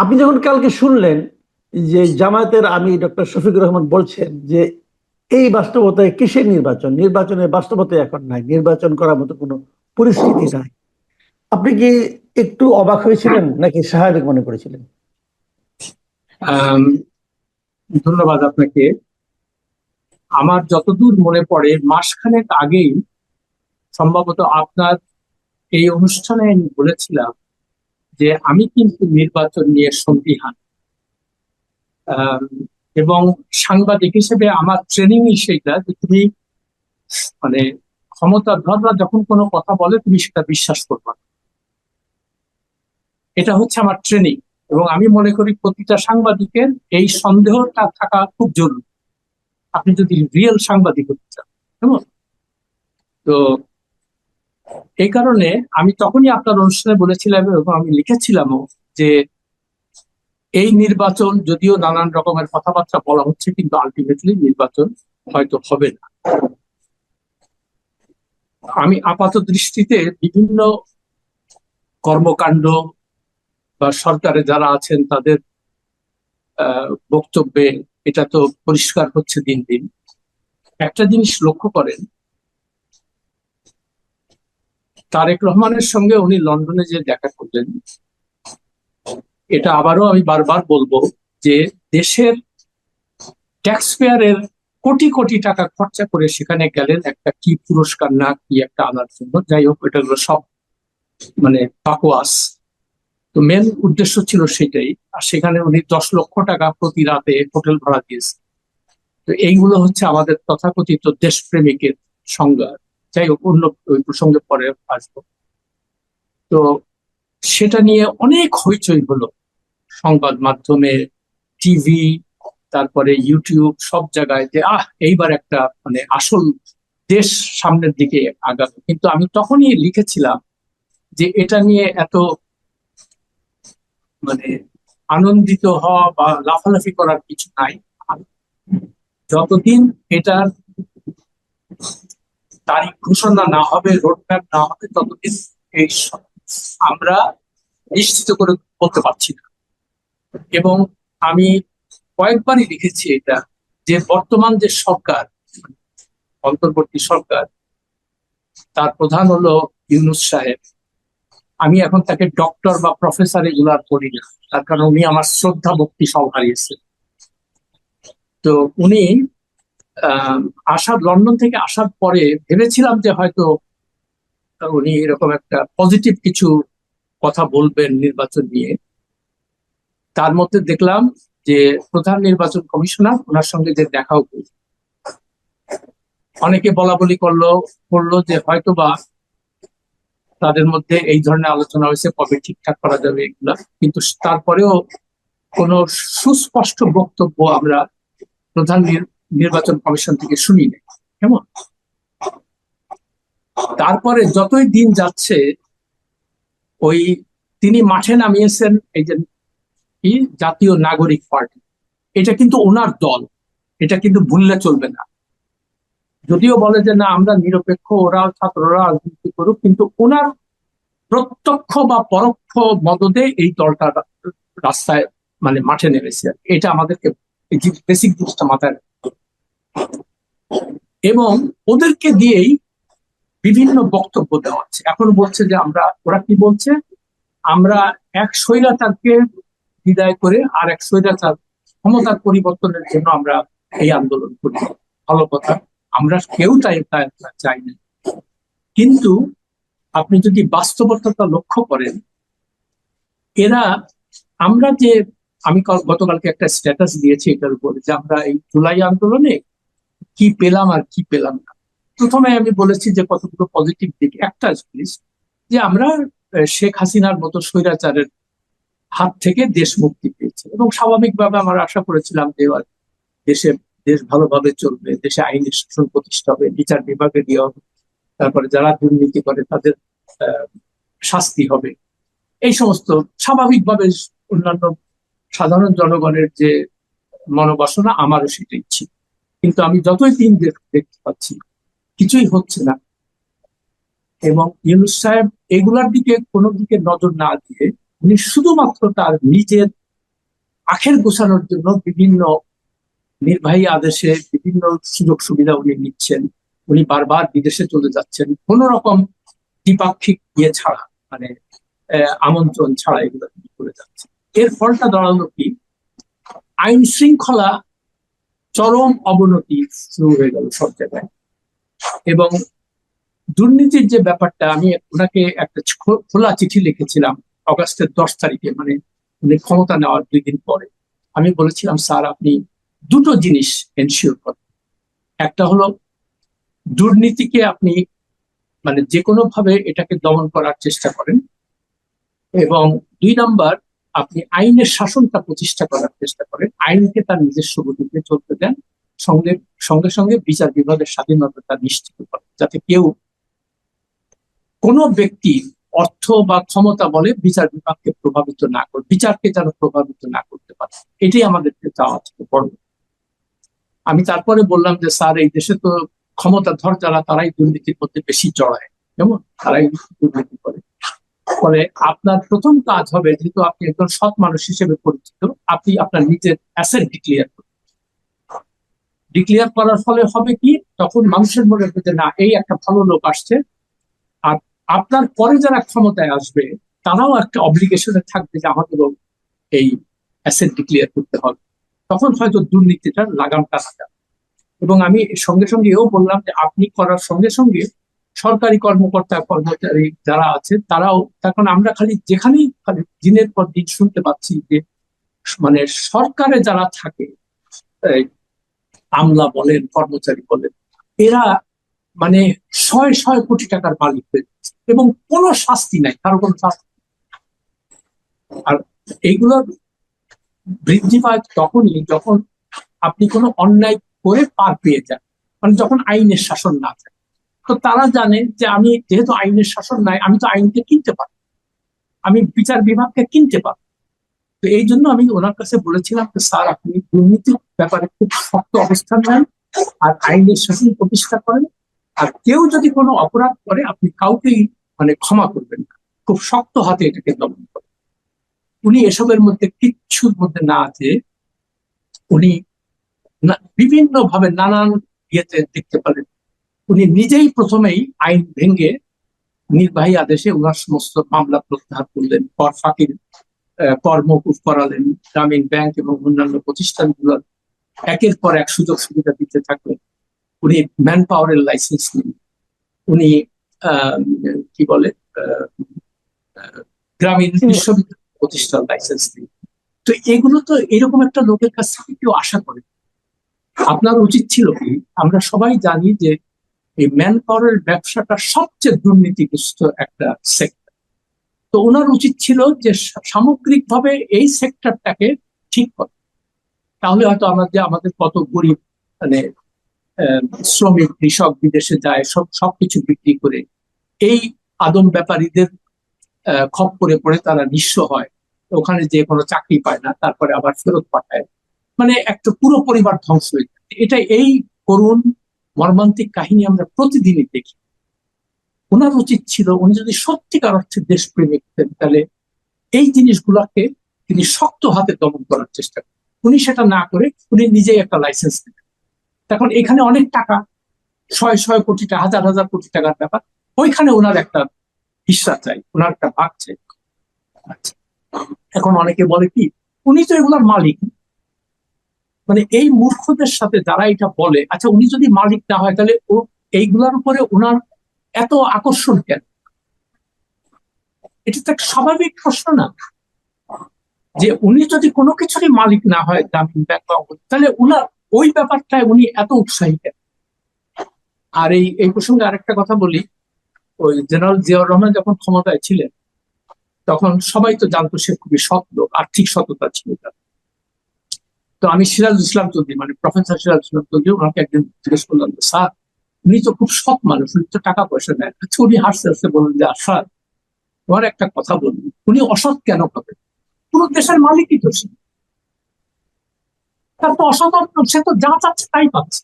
আপনি যখন কালকে শুনলেন যে জামায়াতের আমি ডক্টর শফিকুর রহমান বলছেন যে এই বাস্তবতায় কিসের নির্বাচন? নির্বাচনের বাস্তবতায় এখন নাই। নির্বাচন করার মতো কোনো পরিস্থিতি নাই। আপনি কি একটু অবাক হয়েছিলেন নাকি স্বাভাবিক মনে করেছিলেন? ধন্যবাদ আপনাকে। আমার যতদূর মনে পড়ে, মাসখানেক আগেই সম্ভবত আপনার এই অনুষ্ঠানে আমি বলেছিলাম যে আমি কিন্তু নির্বাচন নিয়ে সন্দিহান। এবং সাংবাদিক হিসেবে আমার ট্রেনিংই সেইটা যে তুমি মানে ক্ষমতাধররা যখন কোনো কথা বলে তুমি সেটা বিশ্বাস করবে। এটা হচ্ছে আমার ট্রেনিং এবং আমি মনে করি প্রতিটা সাংবাদিকের এই সন্দেহটা থাকা খুব জরুরি। আপনি যদি রিয়েল সাংবাদিক হতে চান, কেমন? তো এই কারণে আমি তখনই আপনার অনুষ্ঠানে বলেছিলাম এবং আমি লিখেছিলামও যে এই নির্বাচন যদিও নানান রকমের কথাবার্তা বলা হচ্ছে, কিন্তু আলটিমেটলি নির্বাচন হয়তো হবে না। আমি আপাত দৃষ্টিতে বিভিন্ন কর্মকাণ্ড বা সরকারে যারা আছেন তাদের বক্তব্যে এটা তো পরিষ্কার হচ্ছে দিন দিন। একটা জিনিস লক্ষ্য করেন তারেক রহমানের সঙ্গে উনি লন্ডনে যে দেখা করলেন, এটা আবারও আমি বারবার বলব যে দেশের ট্যাক্স পেয়ারের কোটি কোটি টাকা খরচা করে সেখানে গেলেন একটা কি পুরস্কার না কি একটা আনার জন্য। যাই হোক, এটা হলো সব মানে পাকোয়াস তো মেন উদ্দেশ্য ছিল সেটাই। আর সেখানে উনি দশ লক্ষ টাকা প্রতি রাতে হোটেল ভাড়া দিয়েছে তো এইগুলো হচ্ছে আমাদের তথাকথিত দেশপ্রেমিকের সংজ্ঞা। যাই হোক, অন্য ওই প্রসঙ্গে পরে আসব। তো সেটা নিয়ে অনেক হইচই হলো। সংবাদ মাধ্যমে, টিভি, তারপরে ইউটিউব, সব জায়গায় যে, আহ, এইবার একটা মানে আসল দেশ সামনের দিকে আগাবে কিন্তু আমি তখনই লিখেছিলাম যে, এটা নিয়ে এত মানে আনন্দিত হওয়া বা লাফালাফি করার কিছু নাই। যতদিন এটার তারিখ ঘোষণা না হবে রোডম্যাপ না হবে ততদিন এই আমরা নিশ্চিত করে বলতে পারছি না। এবং আমি কয়েকবারই লিখেছি এটা, যে বর্তমান যে সরকার, অন্তর্বর্তী সরকার, তার প্রধান হলো ইউনুস সাহেব। আমি এখন তাকে ডক্টর বা প্রফেসর এগুলো আর করি না, তার কারণ উনি আমার শ্রদ্ধা ভক্তি সব হারিয়েছে তো উনি আসার লন্ডন থেকে আসার পরে ভেবেছিলাম যে হয়তো উনি এরকম একটা পজিটিভ কিছু কথা বলবেন নির্বাচন নিয়ে। তার মধ্যে দেখলাম যে প্রধান নির্বাচন কমিশনার, ওনার সঙ্গে যে দেখাও হয়েছে। অনেকে বলা বলি করল করল যে হয়তোবা তাদের মধ্যে এই ধরনের আলোচনা হয়েছে, কবে ঠিকঠাক করা যাবে এগুলা। কিন্তু তারপরেও কোনো সুস্পষ্ট বক্তব্য আমরা প্রধান নির্বাচন কমিশন থেকে শুনি নাই কেমন? তারপরে যতই দিন যাচ্ছে, ওই তিনি মাঠে নামিয়েছেন এই যে কি? জাতীয় নাগরিক পার্টি। এটা কিন্তু ওনার দল। এটা কিন্তু ভুললে চলবে না। যদিও বলে যে, না, আমরা নিরপেক্ষ, ওরা ছাত্ররা রাজনীতি করুক, কিন্তু ওনার প্রত্যক্ষ বা পরোক্ষ মদদে এই দলটা রাস্তায় মানে মাঠে নেমেছে। এটা আমাদেরকে বেসিক জিনিসটা মাথায়। এবং ওদেরকে দিয়েই বিভিন্ন বক্তব্য দেওয়া হচ্ছে। এখন বলছে যে আমরা, ওরা কি বলছে? আমরা এক স্বৈরাচারকে বিদায় করে আর এক স্বৈরাচার ক্ষমতার পরিবর্তনের জন্য আমরা এই আন্দোলন করি। ভালো কথা, আমরা কেউ তাই চাই না। কিন্তু আপনি যদি বাস্তবতাটা লক্ষ্য করেন, এরা, আমরা যে, আমি কাল- গতকালকে একটা স্ট্যাটাস দিয়েছি এটার উপরে যে আমরা এই জুলাই আন্দোলনে কি পেলাম আর কি পেলাম না। প্রথমে আমি বলেছি যে কতগুলো পজিটিভ দিক। একটা জিনিস যে আমরা শেখ হাসিনার মতো স্বৈরাচারের হাত থেকে দেশ মুক্তি পেয়েছে এবং স্বাভাবিকভাবে আমরা আশা করেছিলাম যে দেশে, দেশ ভালোভাবে চলবে, দেশে আইনের শাসন প্রতিষ্ঠা হবে, বিচার বিভাগে দেওয়া হবে, তারপরে যারা দুর্নীতি করে তাদের শাস্তি হবে। এই সমস্ত স্বাভাবিকভাবে অন্যান্য সাধারণ জনগণের যে মনোবাসনা, আমারও সেটাই ছিল। কিন্তু আমি যতই দিন দেখ- দেখতে পাচ্ছি, কিছুই হচ্ছে না। এবং ইউনুস সাহেব এগুলার দিকে কোনো দিকে নজর না দিয়ে উনি শুধুমাত্র তার নিজের আখের গোছানোর জন্য বিভিন্ন নির্বাহী আদেশে বিভিন্ন সুযোগ সুবিধা উনি নিচ্ছেন। উনি বারবার বিদেশে চলে যাচ্ছেন। কোন রকম দ্বিপাক্ষিক ইয়ে ছাড়া মানে আমন্ত্রণ ছাড়া এগুলো করে যাচ্ছেন। এর ফলটা দাঁড়াল কি? আইন শৃঙ্খলা চরম অবনতি শুরু হয়ে গেল সব জায়গায়। এবং দুর্নীতির যে ব্যাপারটা, আমি ওনাকে একটা খোলা চিঠি লিখেছিলাম অগাস্টের দশ তারিখে মানে উনি ক্ষমতা নেওয়ার দুই দিন পরে। আমি বলেছিলাম, স্যার, আপনি দুটো জিনিস এনশিওর করেন। একটা হলো, দুর্নীতিকে আপনি মানে যে কোনো ভাবে এটাকে দমন করার চেষ্টা করেন। এবং দুই নাম্বার আপনি আইনের শাসনটা প্রতিষ্ঠা করার চেষ্টা করেন, আইনকে তার নিজস্ব গতিতে চলতে দেন, সঙ্গে সঙ্গে সঙ্গে বিচার বিভাগের স্বাধীনতা নিশ্চিত করেন, যাতে কেউ কোনো ব্যক্তি অর্থ বা ক্ষমতা বলে বিচার বিভাগকে প্রভাবিত না করে, বিচারকে যেন প্রভাবিত না করতে পারে। এটাই আমাদের চাওয়া ছিল বড় আমি তারপরে বললাম যে, স্যার, এই দেশে তো ক্ষমতাধর যারা, তারাই দুর্নীতির মধ্যে বেশি জড়ায়। কেমন? তারাই দুর্নীতি করে। ফলে আপনার প্রথম কাজ হবে যেহেতু আপনি একজন সৎ মানুষ হিসেবে পরিচিত, আপনি আপনার নিজের অ্যাসেট ডিক্লিয়ার করুন। ডিক্লিয়ার করার ফলে হবে কি? তখন মানুষের মনে যে না, এই একটা ভালো লোক আসছে। আর আপনার পরে যারা ক্ষমতায় আসবে, তারাও একটা অব্লিগেশনে থাকবে যে আমাদেরও এই অ্যাসেট ডিক্লিয়ার করতে হবে। তখন হয়তো দুর্নীতিটার লাগামটা লাগা এবং আমি সঙ্গে সঙ্গে এও বললাম যে, আপনি করার সঙ্গে সঙ্গে সরকারি কর্মকর্তা, কর্মচারী যারা আছে, তারাও তখন আমরা খালি যেখানেই খালি দিনের পর দিন শুনতে পাচ্ছি যে মানে সরকারে যারা থাকে আমলা বলেন, কর্মচারী বলেন, এরা মানে শয় শয় কোটি টাকার মালিক হয়ে এবং কোনো শাস্তি নাই, কারও কোনো শাস্তি আর এইগুলোর বৃদ্ধি পায় তখনই যখন আপনি কোনো অন্যায় করে পার পেয়ে যান মানে যখন আইনের শাসন না থাকে। তো তারা জানে যে আমি যেহেতু আইনের শাসন নাই, আমি তো আইনকে কিনতে পারি আমি বিচার বিভাগকে কিনতে পারি তো এই জন্য আমি ওনার কাছে বলেছিলাম যে, স্যার, আপনি দুর্নীতির ব্যাপারে খুব শক্ত অবস্থান নেন আর আইনের শাসন প্রতিষ্ঠা করেন। আর কেউ যদি কোনো অপরাধ করে, আপনি কাউকেই মানে ক্ষমা করবেন খুব শক্ত হাতে এটাকে দমন করেন। উনি এসবের মধ্যে কিচ্ছুর মধ্যে না আছে। উনি বিভিন্ন ভাবে নানান ইয়েতে দেখতে পারেন। উনি নিজেই প্রথমেই আইন ভেঙে নির্বাহী আদেশে ওনার সমস্ত মামলা প্রত্যাহার করলেন কর ফাঁকির কর মকুফ করালেন গ্রামীণ ব্যাংক এবং অন্যান্য প্রতিষ্ঠানগুলোর একের পর এক সুযোগ সুবিধা দিতে থাকলেন। উনি ম্যান পাওয়ারের লাইসেন্স নিন উনি কি বলে গ্রামীণ বিশ্ববিদ্যালয় প্রতিষ্ঠান লাইসেন্স নিন তো এগুলো তো এরকম একটা লোকের কাছ থেকে কেউ আশা করে। আপনার উচিত ছিল কি আমরা সবাই জানি যে এই ম্যান পাওয়ারের ব্যবসাটা সবচেয়ে দুর্নীতিগ্রস্ত একটা সেক্টর তো ওনার উচিত ছিল যে সামগ্রিকভাবে এই সেক্টরটাকে ঠিক করা। তাহলে হয়তো আমরা যে আমাদের কত গরিব মানে শ্রমিক কৃষক বিদেশে যায় সব সবকিছু বিক্রি করে এই আদম ব্যাপারীদের আহ, করে পড়ে তারা নিঃস্ব হয়। ওখানে যে কোনো চাকরি পায় না তারপরে আবার ফেরত পাঠায়। মানে একটা পুরো পরিবার ধ্বংস হয়ে যায়। এটা এই করুণ মর্মান্তিক কাহিনী আমরা প্রতিদিনই দেখি। ওনার উচিত ছিল উনি যদি সত্যিকার অর্থে দেশপ্রেমিক তাহলে এই জিনিসগুলোকে তিনি শক্ত হাতে দমন করার চেষ্টা করেন। উনি সেটা না করে উনি নিজেই একটা লাইসেন্স নেন। এখন এখানে অনেক টাকা, ছয় ছয় কোটি টাকা, হাজার হাজার কোটি টাকার ব্যাপার। ওইখানে ওনার একটা হিস্সা চাই, ওনার একটা ভাগ চাই। এখন অনেকে বলে কি, উনি তো এগুলোর মালিক। মানে এই মূর্খদের সাথে যারা এটা বলে আচ্ছা উনি যদি মালিক না হয়, তাহলে ও এইগুলোর উপরে ওনার এত আকর্ষণ কেন? এটা তো স্বাভাবিক প্রশ্ন না। যে উনি যদি কোনো কিছুরই মালিক না হয় গ্রামীণ ব্যাংক তাহলে উনার ওই ব্যাপারটায় উনি এত উৎসাহী কেন? আর এই এই প্রসঙ্গে আরেকটা কথা বলি। ওই জেনারেল জিয়াউর রহমান যখন ক্ষমতায় ছিলেন, তখন সবাই তো জানতো সে খুবই সৎ লোক, আর্থিক সততা ছিল তার। তো আমি সিরাজ ইসলাম চৌধুরী মানে প্রফেসর সিরাজ ইসলাম চৌধুরী ওনাকে একদিন জিজ্ঞেস করলাম যে, স্যার উনি তো খুব সৎ মানুষ উনি তো টাকা পয়সা নেন আচ্ছা উনি হাসতে হাসতে বললেন যে স্যার তোমার একটা কথা বলুন উনি অসৎ কেন হবে? পুরো দেশের মালিকই তো সে তার তো অসৎ অর্থ, সে তো যা চাচ্ছে তাই পাচ্ছে।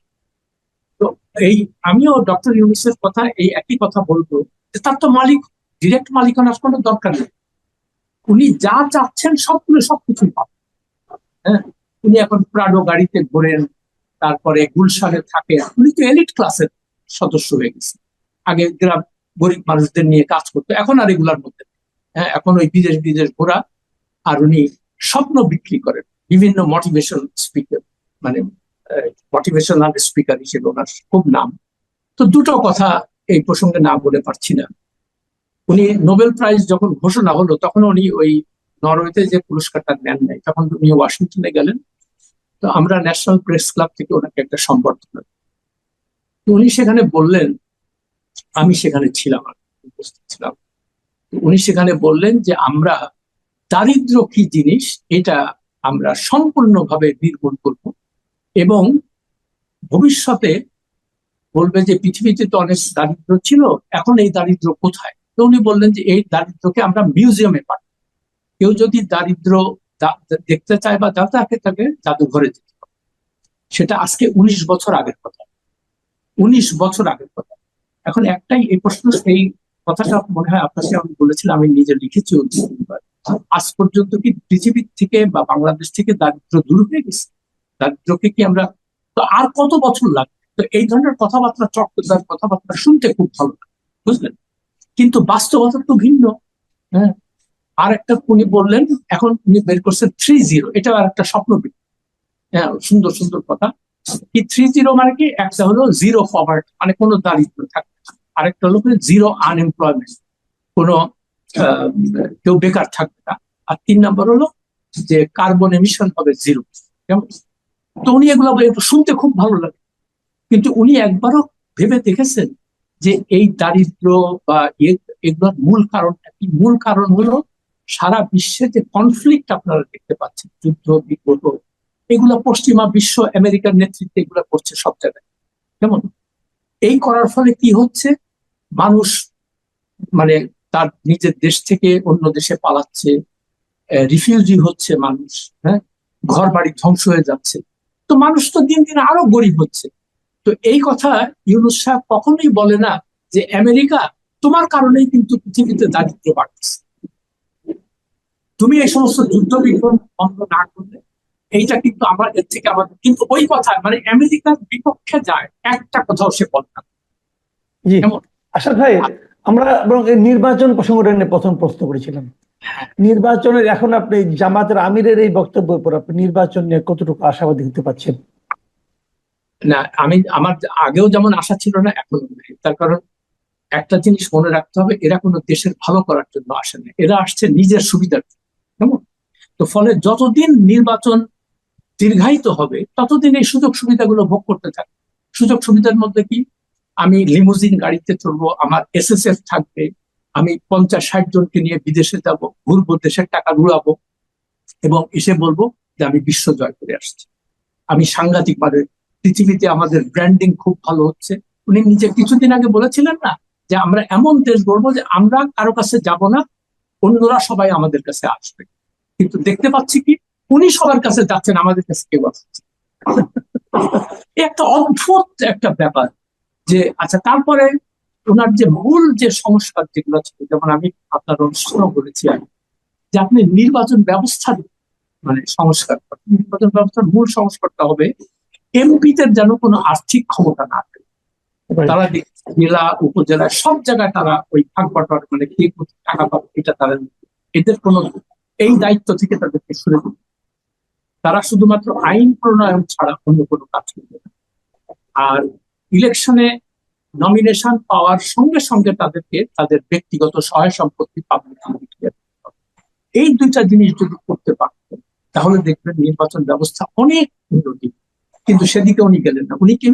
তো এই আমিও ডক্টর ইউনিসের কথা এই একই কথা বলব যে তার তো মালিক ডিরেক্ট মালিকানার কোনো দরকার নেই। উনি যা চাচ্ছেন সবগুলো সবকিছুই পাবেন। হ্যাঁ? উনি এখন প্রাডো গাড়িতে ঘোরেন, তারপরে গুলশানে থাকেন। উনি তো এলিট ক্লাসের সদস্য হয়ে গেছে। আগে গ্রাম, গরিব মানুষদের নিয়ে কাজ করতো, এখন আর এগুলার মধ্যে হ্যাঁ এখন ওই বিদেশ বিদেশ ঘোরা আর উনি স্বপ্ন বিক্রি করেন, বিভিন্ন মোটিভেশন স্পিকার মানে মোটিভেশনাল স্পিকার হিসেবে ওনার খুব নাম। তো দুটো কথা এই প্রসঙ্গে না বলে পারছি না। উনি নোবেল প্রাইজ যখন ঘোষণা হলো, তখন উনি ওই নরওয়েতে যে পুরস্কারটা নেন নাই, তখন উনি ওয়াশিংটনে গেলেন। তো আমরা ন্যাশনাল প্রেস ক্লাব থেকে ওনাকে একটা সম্বর্ধনা উনি সেখানে বললেন, আমি সেখানে ছিলাম উপস্থিত ছিলাম। উনি সেখানে বললেন যে, আমরা দারিদ্র কি জিনিস, এটা আমরা সম্পূর্ণভাবে নির্মূল করব এবং ভবিষ্যতে বলবে যে, পৃথিবীতে তো অনেক দারিদ্র ছিল, এখন এই দারিদ্র কোথায়? তো উনি বললেন যে, এই দারিদ্রকে আমরা মিউজিয়ামে পাঠাই কেউ যদি দারিদ্র দেখতে চায় বা থাকে তাকে জাদুঘরে যেতে সেটা আজকে উনিশ বছর আগের কথা। উনিশ বছর আগের কথা। এখন একটাই এই প্রশ্ন এই কথাটা মনে হয় আপনাকে আমি বলেছিলাম, আমি নিজে লিখেছি আজ পর্যন্ত কি পৃথিবীর থেকে বা বাংলাদেশ থেকে দারিদ্র দূর হয়ে গেছে? দারিদ্রকে কি আমরা, তো আর কত বছর লাগবে? তো এই ধরনের কথাবার্তা চট্টগ্রাম কথাবার্তা শুনতে খুব ভালো বুঝলেন? কিন্তু বাস্তবতা তো ভিন্ন হ্যাঁ? আর একটা উনি বললেন, এখন উনি বের করছেন থ্রি জিরো এটা আর একটা স্বপ্ন। হ্যাঁ সুন্দর সুন্দর কথা। কি থ্রি জিরো মানে কি? একটা হলো জিরো পভার্টি মানে কোনো দারিদ্র থাকবে না। আরেকটা হলো জিরো আনএমপ্লয়মেন্ট কোনো কেউ বেকার থাকবে না। আর তিন নম্বর হলো যে কার্বন এমিশন হবে জিরো কেমন? তো উনি এগুলো শুনতে খুব ভালো লাগে। কিন্তু উনি একবারও ভেবে দেখেছেন যে এই দারিদ্র বা এগুলোর মূল কারণটা কি? মূল কারণ হলো সারা বিশ্বে যে কনফ্লিক্ট আপনারা দেখতে পাচ্ছেন, যুদ্ধ বিগ্রহ এগুলো পশ্চিমা বিশ্ব, আমেরিকার নেতৃত্বে এগুলো করছে সব জায়গায়। কেমন? এই করার ফলে কি হচ্ছে? মানুষ মানে তার নিজের দেশ থেকে অন্য দেশে পালাচ্ছে রিফিউজি হচ্ছে মানুষ হ্যাঁ? ঘর বাড়ি ধ্বংস হয়ে যাচ্ছে। তো মানুষ তো দিন দিন আরও গরিব হচ্ছে। তো এই কথা ইউনুস সাহেব কখনোই বলে না যে, আমেরিকা তোমার কারণেই কিন্তু পৃথিবীতে দারিদ্র বাড়ছে। তুমি এই সমস্ত যুদ্ধ বিগ্রহ বন্ধ না করলে এইটা কিন্তু আমার এর থেকে আমাদের কিন্তু ওই কথা মানে আমেরিকার বিপক্ষে যায় একটা কথাও সে বলে না। আশা ভাই আমরা বরং নির্বাচন প্রসঙ্গটা নিয়ে প্রথম প্রশ্ন করেছিলাম। নির্বাচনের এখন আপনি জামাতের আমিরের এই বক্তব্যের পর আপনি নির্বাচন নিয়ে কতটুকু আশাবাদী হতে পারছেন? না আমি আমার আগেও যেমন আশা ছিল না এখনও নেই। তার কারণ একটা জিনিস মনে রাখতে হবে এরা কোনো দেশের ভালো করার জন্য আসে না। এরা আসছে নিজের সুবিধার জন্য। কেমন? তো ফলে যতদিন নির্বাচন দীর্ঘায়িত হবে, ততদিন এই সুযোগ সুবিধাগুলো ভোগ করতে থাকবে। সুযোগ সুবিধার মধ্যে কি? আমি লিমুজিন গাড়িতে চলবো আমার এসএসএফ থাকবে, আমি পঞ্চাশ ষাট জনকে নিয়ে বিদেশে যাব, ঘুরবো, দেশের টাকা ঘুরাবো এবং এসে বলব যে আমি বিশ্ব জয় করে আসছি। আমি সাংঘাতিক ভাবে পৃথিবীতে আমাদের ব্র্যান্ডিং খুব ভালো হচ্ছে। উনি নিজে কিছুদিন আগে বলেছিলেন না যে আমরা এমন দেশ গড়বো যে আমরা কারও কাছে যাব না অন্যরা সবাই আমাদের কাছে আসবে কিন্তু দেখতে পাচ্ছি কি, উনি সবার কাছে যাচ্ছেন, আমাদের কাছে কেউ আসছে একটা অদ্ভুত একটা ব্যাপার যে আচ্ছা তারপরে ওনার যে মূল যে সংস্কার যেগুলো ছিল, যেমন আমি আপনার অনুষ্ঠানও বলেছি আমি যে আপনি নির্বাচন ব্যবস্থা মানে সংস্কার। নির্বাচন ব্যবস্থার মূল সংস্কারটা হবে, এমপিদের যেন কোনো আর্থিক ক্ষমতা না থাকে তারা জেলা উপজেলা সব জায়গায় তারা ওই ভাগ বাটোয়ার মানে কে টাকা পাবে এটা তারা এদের কোনো এই দায়িত্ব থেকে তাদেরকে সরে দিতে তারা শুধুমাত্র আইন প্রণয়ন ছাড়া অন্য কোনো কাজ করবে না। আর ইলেকশনে নমিনেশন পাওয়ার সঙ্গে সঙ্গে তাদেরকে তাদের ব্যক্তিগত সহায় সম্পত্তি পাবলিক এই দুইটা জিনিস যদি করতে পারত, তাহলে দেখবেন নির্বাচন ব্যবস্থা অনেক উন্নতি। কিন্তু সেদিকে উনি গেলেন না। উনি কি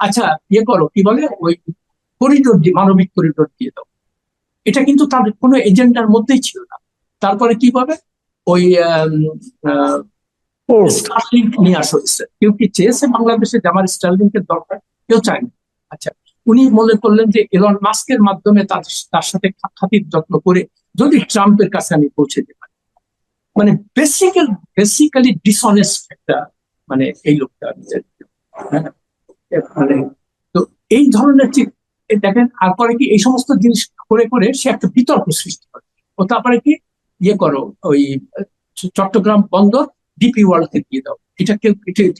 আচ্ছা ইয়ে করো কি বলে? ওই করিডোর দিয়ে মানবিক করিডোর দিয়ে দাও। এটা কিন্তু তাদের কোনো এজেন্ডার মধ্যেই ছিল না। তারপরে কি পাবে ওই স্টারলিংক নিয়ে আসা হয়েছে। কেউ কি চেয়েছে বাংলাদেশে যে আমার স্টারলিংকের দরকার? কেউ চায় না আচ্ছা উনি মনে করলেন যে এলন মাস্কের মাধ্যমে তার তার সাথে খাতির যত্ন করে যদি ট্রাম্পের কাছে আমি পৌঁছে যেতে পারি মানে বেসিক্যাল বেসিক্যালি ডিসঅনেস্ট একটা মানে এই লোকটা হ্যাঁ? মানে তো এই ধরনের দেখেন, আর পরে কি এই সমস্ত জিনিস করে করে সে একটা বিতর্ক সৃষ্টি করে। ও তারপরে কি? ইয়ে করো, ওই চট্টগ্রাম বন্দর ডিপি ওয়ার্ল্ডকে দিয়ে দাও। এটা কেউ,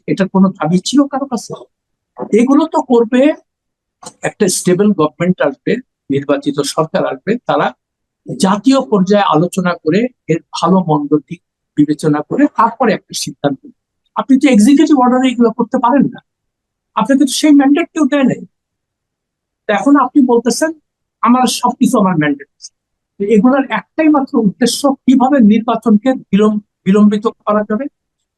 এটা- কোনো দাবি ছিল কারও কাছে? এগুলো তো করবে একটা স্টেবল গভর্নমেন্ট আসবে, নির্বাচিত সরকার আসবে, তারা জাতীয় পর্যায়ে আলোচনা করে, এর ভালো মন্দ দিক বিবেচনা করে তারপরে একটা সিদ্ধান্ত আপনি তো এক্সিকিউটিভ অর্ডারে এগুলো করতে পারেন না। আপনাকে তো সেই ম্যান্ডেট কেউ দেয় নাই এখন আপনি বলতেছেন, আমার সবকিছু আমার ম্যান্ডেট এগুলোর একটাই মাত্র উদ্দেশ্য, কীভাবে নির্বাচনকে বিলম্ব, বিলম্বিত করা যাবে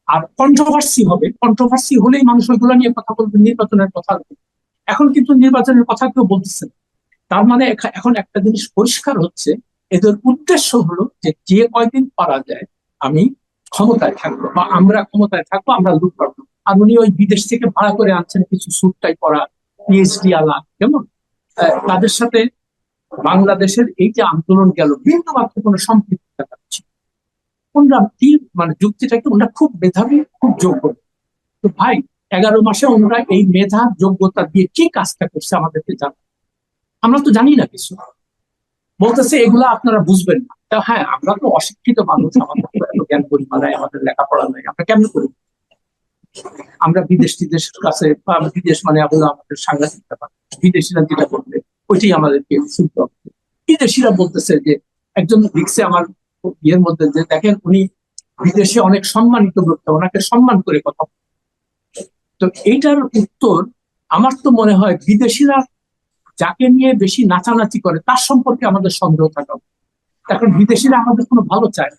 আর কন্ট্রোভার্সি হবে কন্ট্রোভার্সি হলেই মানুষ ওইগুলো নিয়ে কথা বলবে, নির্বাচনের কথা। এখন কিন্তু নির্বাচনের কথা কেউ বলতেছে। তার মানে এখন একটা জিনিস পরিষ্কার হচ্ছে, এদের উদ্দেশ্য হলো যে যে কয়দিন পারা যায়, আমি ক্ষমতায় থাকব বা আমরা ক্ষমতায় থাকব, আমরা লুট পাবো আর উনি ওই বিদেশ থেকে ভাড়া করে আনছেন কিছু স্যুটটাই পরা পিএইচডি আলা, কেমন? তাদের সাথে বাংলাদেশের এই যে আন্দোলন গেল বিন্দু মাত্র কোনো সম্পৃক্ত থাকা ছিল না। ওনারা কি মানে যুক্তিটা কি, ওনারা খুব মেধাবী, খুব যোগ্য। তো ভাই, এগারো মাসে ওনারা এই মেধা, যোগ্যতা দিয়ে কি কাজটা করছে আমাদেরকে জানা আমরা তো জানি না কিছু। বলতেছে, এগুলা আপনারা বুঝবেন না। তা হ্যাঁ আমরা তো অশিক্ষিত মানুষ, আমাদের এত জ্ঞান পরিমাণ নাই আমাদের লেখাপড়া নাই। আমরা কেমন করি আমরা বিদেশ টিদেশের কাছে বা বিদেশ মানে আমরা আমাদের সাংঘাতিক ব্যাপার। বিদেশিরা যেটা করবে, ওইটাই আমাদেরকে শুনতে হবে। বিদেশিরা বলতেছে যে, একজন লিখছে আমার ইয়ের মধ্যে যে, দেখেন, উনি বিদেশে অনেক সম্মানিত ব্যক্তি ওনাকে সম্মান করে কথা। তো এইটার উত্তর, আমার তো মনে হয় বিদেশিরা যাকে নিয়ে বেশি নাচানাচি করে তার সম্পর্কে আমাদের সন্দেহ থাকা এখন বিদেশিরা আমাদের কোনো ভালো চায়।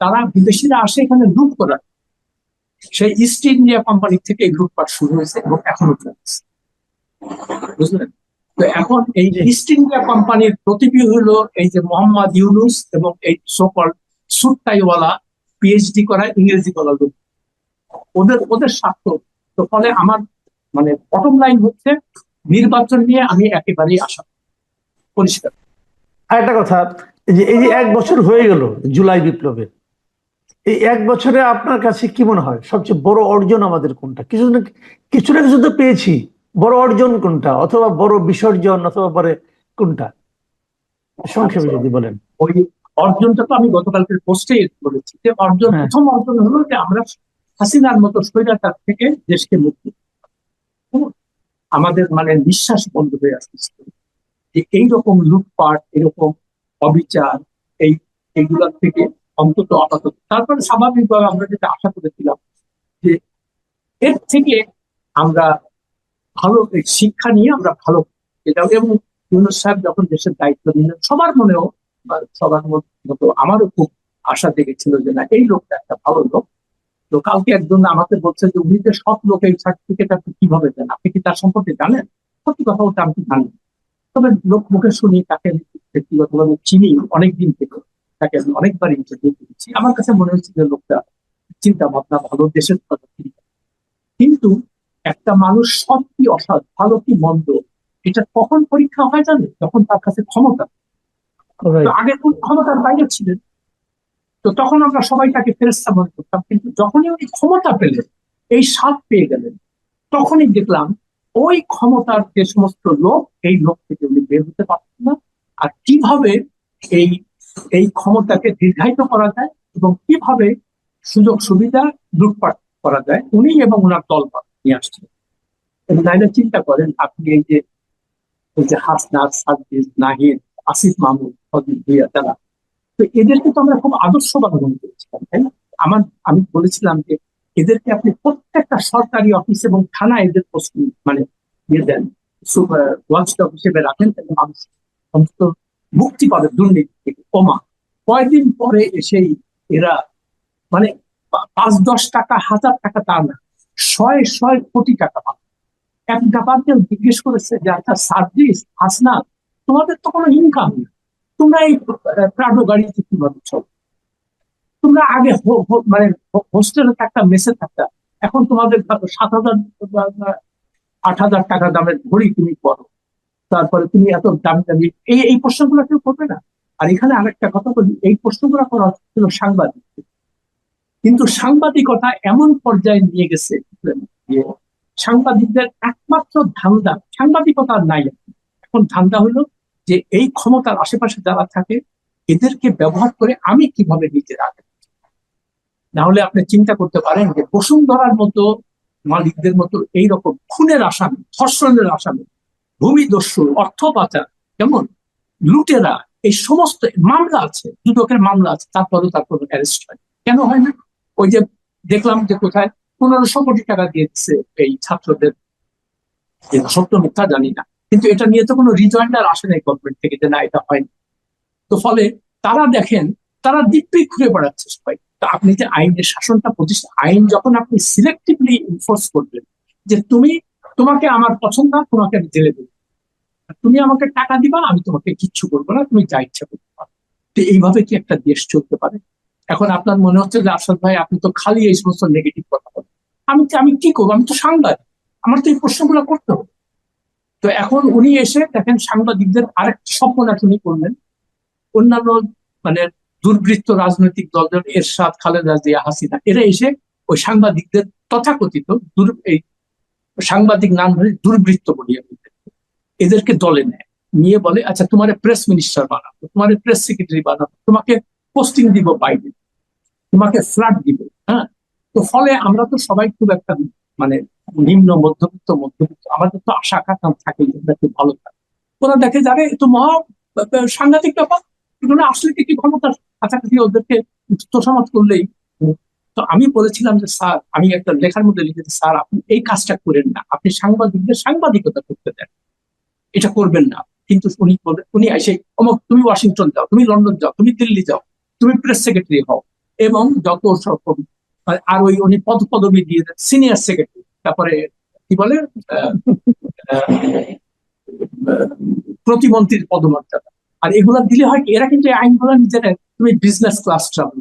তারা বিদেশিরা আসে এখানে লুট করার সেই ইস্ট ইন্ডিয়া কোম্পানি থেকে এই লুটপাট শুরু হয়েছে এবং এখনও চলছে। বুঝলেন? তো এখন এই। ইস্ট ইন্ডিয়া কোম্পানির প্রতিবি হলো এই যে মোহাম্মদ ইউনুস এবং এই সকল সুটটাইওয়ালা পিএইচডি করা ইংরেজি বলা লোক। ওদের ওদের স্বার্থ। তো ফলে আমার মানে বটম লাইন হচ্ছে নির্বাচন নিয়ে আমি একেবারেই আশা পরিষ্কার আরেকটা কথা এই যে এই যে এক বছর হয়ে গেল জুলাই বিপ্লবে এই এক বছরে আপনার কাছে কি মনে হয়? সবচেয়ে বড় অর্জন আমাদের কোনটা? কিছু না কিছু না কিছু তো পেয়েছি। বড় অর্জন কোনটা? অথবা বড় বিসর্জন অথবা পরে কোনটা? সংক্ষেপে যদি বলেন। ওই অর্জনটা তো আমি গতকালকের পোস্টে বলেছি যে অর্জন হ্যাঁ। প্রথম অর্জন হলো যে আমরা হাসিনার মতো স্বৈরাচার থেকে দেশকে মুক্তি। আমাদের মানে নিঃশ্বাস বন্ধ হয়ে আসতেছিল যে এইরকম লুটপাট, এরকম অবিচার, এই এইগুলোর থেকে অন্তত আপাতত। তারপরে স্বাভাবিকভাবে আমরা যেটা আশা করেছিলাম যে এর থেকে আমরা ভালো শিক্ষা নিয়ে আমরা ভালো। এটা এবং ইউনুস সাহেব যখন দেশের দায়িত্ব নিলেন, সবার মনেও সবার মতো আমারও খুব আশা জেগেছিল যে না, এই লোকটা একটা ভালো লোক। তো কালকে একজন আমাকে বলছে যে উনি যে সব লোক এই সার্টিফিকেট আপনি কীভাবে দেন? আপনি কি তার সম্পর্কে জানেন? সত্যি কথা বলতে আমি জানি তবে লোক মুখে শুনি তাকে ব্যক্তিগতভাবে চিনি অনেকদিন থেকে। তাকে আমি অনেকবার ইন্টারভিউ করেছি। আমার কাছে মনে হচ্ছে যে লোকটা চিন্তা ভাবনা ভালো দেশের কথা কিন্তু একটা মানুষ সব কি অসৎ ভালো কি মন্দ এটা কখন পরীক্ষা হয় জানে যখন তার কাছে ক্ষমতা। আগে কোন ক্ষমতার বাইরে ছিলেন? তো তখন আমরা সবাই তাকে ফেরেস্তা মনে করতাম। কিন্তু যখনই উনি ক্ষমতা পেলেন, এই স্বাদ পেয়ে গেলেন, তখনই দেখলাম ওই ক্ষমতার যে সমস্ত লোক, এই লোক থেকে উনি বের হতে পারছেন না। আর কীভাবে এই এই ক্ষমতাকে দীর্ঘায়িত করা যায় এবং কীভাবে সুযোগ সুবিধা লুটপাট করা যায়, উনি এবং ওনার দল নিয়ে আসছেন। এবং নাইলে চিন্তা করেন, আপনি এই যে হাসনাত সাদ্দিস নাহিদ, আসিফ মাহমুদ ভুইয়া, তারা তো এদেরকে তো আমরা খুব আদর্শবান মনে করেছিলাম তাই না? আমার, আমি বলেছিলাম যে এদেরকে আপনি প্রত্যেকটা সরকারি অফিস এবং থানায় এদের পোস্ট মানে দিয়ে দেন ওয়াচডগ হিসেবে রাখেন তাহলে মানুষ অন্তত মুক্তি পাবে দুর্নীতি থেকে, কমা। কয়দিন পরে এসেই এরা মানে পাঁচ, দশ টাকা, হাজার টাকা তা না, শয়ে শয়ে কোটি টাকা পাবে। এক ব্যাপারকে জিজ্ঞেস করেছে যে আচ্ছা সার্ভিস হাসনা তোমাদের তো কোনো ইনকাম নেই। তোমরা এই প্রাডো গাড়িতে কীভাবে চলো তোমরা আগে মানে হোস্টেলে থাকতা মেসে থাকতা এখন তোমাদের সাত হাজার, আট হাজার টাকা দামের ঘড়ি তুমি করো তারপরে তুমি এত দামি দামি এই এই প্রশ্নগুলো কেউ করবে না? আর এখানে আরেকটা কথা বলি, এই প্রশ্নগুলো করা ছিল সাংবাদিক। কিন্তু সাংবাদিকতা এমন পর্যায়ে নিয়ে গেছে সাংবাদিকদের একমাত্র ধান্দা, সাংবাদিকতা নাই। এখন ধান্দা হলো যে এই ক্ষমতার আশেপাশে যারা থাকে, এদেরকে ব্যবহার করে আমি কীভাবে নিজে রাখব না হলে আপনি চিন্তা করতে পারেন যে বসুন্ধরার মতো মালিকদের মতো এইরকম খুনের আসামি, ধর্ষণের আসামি ভূমিদস্যু অর্থ পাচার, কেমন? লুটেরা, এই সমস্ত মামলা আছে, দুদকের মামলা আছে, তারপরেও তার কোনো অ্যারেস্ট হয়। কেন হয় না? ওই যে দেখলাম যে কোথায় পনেরোশো কোটি টাকা দিয়ে দিচ্ছে এই ছাত্রদের। সত্য মিথ্যা জানি না। কিন্তু এটা নিয়ে তো কোনো রিজয়েন্ডার আসে নাই গভর্নমেন্ট থেকে যে না, এটা হয়নি। তো ফলে তারা দেখেন, তারা দিব্যি ঘুরে বেড়াচ্ছে সবাই। তো আপনি যে আইনের শাসনটা প্রতিষ্ঠা, আইন যখন আপনি সিলেক্টিভলি ইনফোর্স করবেন, যে তুমি, তোমাকে আমার পছন্দ না তোমাকে আমি জেলে দেবো। তুমি আমাকে টাকা দিবা, আমি তোমাকে কিচ্ছু করব না, তুমি যা ইচ্ছা করতে পারো। তো এইভাবে কি একটা দেশ চলতে পারে? এখন আপনার মনে হচ্ছে যে আসাদ ভাই, আপনি তো খালি এই সমস্ত নেগেটিভ কথা বলেন। আমি আমি কি করব? আমি তো সাংবাদিক। আমার তো এই প্রশ্নগুলো করতে হবে। তো এখন উনি এসে দেখেন সাংবাদিকদের আরেকটা স্বপ্ন উনি করলেন। অন্যান্য মানে দুর্বৃত্ত রাজনৈতিক দলজন এরশাদ, খালেদা জিয়া, হাসিনা, এরা এসে ওই সাংবাদিকদের তথাকথিত দুর, এই সাংবাদিক নাম ধরে দুর্বৃত্ত বলি আমি এদেরকে। এদেরকে দলে নেয়। নিয়ে বলে আচ্ছা তোমার প্রেস মিনিস্টার বানাবো, তোমার প্রেস সেক্রেটারি বানাবো, তোমাকে পোস্টিং দিব বাইরে তোমাকে ফ্ল্যাট দিব। হ্যাঁ? তো ফলে আমরা তো সবাই খুব একটা মানে নিম্ন, মধ্যবিত্ত মধ্যবিত্ত, আমাদের তো আশা, আকাঙ্ক্ষা থাকে খুব ভালো থাকে ওরা দেখে যাবে এ তো মহা সাংঘাতিক ব্যাপার। এগুলো আসলে কি ক্ষমতার কাছাকাছি ওদেরকে তোষামত করলেই। তো আমি বলেছিলাম যে, স্যার, আমি একটা লেখার মধ্যে লিখেছি, স্যার, আপনি এই কাজটা করেন না। আপনি সাংবাদিকদের সাংবাদিকতা করতে দেন। এটা করবেন না। কিন্তু উনি বলবেন উনি এসে, অমুক, তুমি ওয়াশিংটন যাও, তুমি লন্ডন যাও, তুমি দিল্লি যাও, তুমি প্রেস সেক্রেটারি হও। এবং যত আর ওই উনি পদ, পদবি দিয়ে দেন সিনিয়র সেক্রেটারি তারপরে কি বলে প্রতিমন্ত্রীর পদমর্যাদা। আর এগুলা দিলে হয় এরা কিন্তু আইনগুলো নিজেরা তুমি বিজনেস ক্লাস ট্রাভেল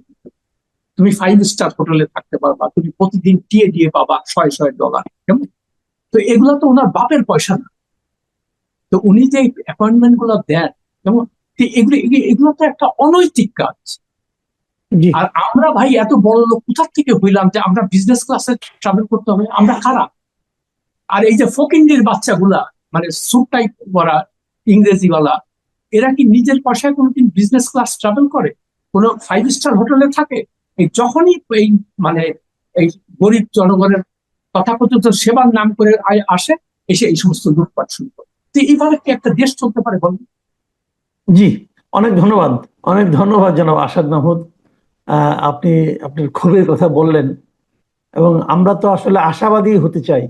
তুমি ফাইভ স্টার হোটেলে থাকতে পারবা, তুমি প্রতিদিন টিএ দিয়ে পাবা ছয় ছয় ডলার কেমন? তো এগুলো তো ওনার বাপের পয়সা না। তো উনি যে অ্যাপয়েন্টমেন্টগুলো দেন, কেমন? এগুলো, এগুলো- তো একটা অনৈতিক কাজ। আর আমরা ভাই এত বড় লোক কোথার থেকে হইলাম যে আমরা বিজনেস ক্লাসে ট্রাভেল করতে হবে? আমরা কারা? আর এই যে ফকিন্ডির বাচ্চাগুলা মানে স্যুট টাইপ করা ইংরেজিওয়ালা এরা কি নিজের পয়সায় কোনোদিন বিজনেস ক্লাস ট্রাভেল করে? কোনো ফাইভ স্টার হোটেলে থাকে? এই যখনই এই মানে এই গরিব জনগণের তথাকথিত সেবার নাম করে আয়- আসে এসে এই সমস্ত লুটপাট শুরু করে। তো এইভাবে কি একটা দেশ চলতে পারে বলুন? জি অনেক ধন্যবাদ। অনেক ধন্যবাদ জনাব আসাদ মাহমুদ। আপনি আপনার ক্ষোভের কথা বললেন। এবং আমরা তো আসলে আশাবাদী হতে চাই।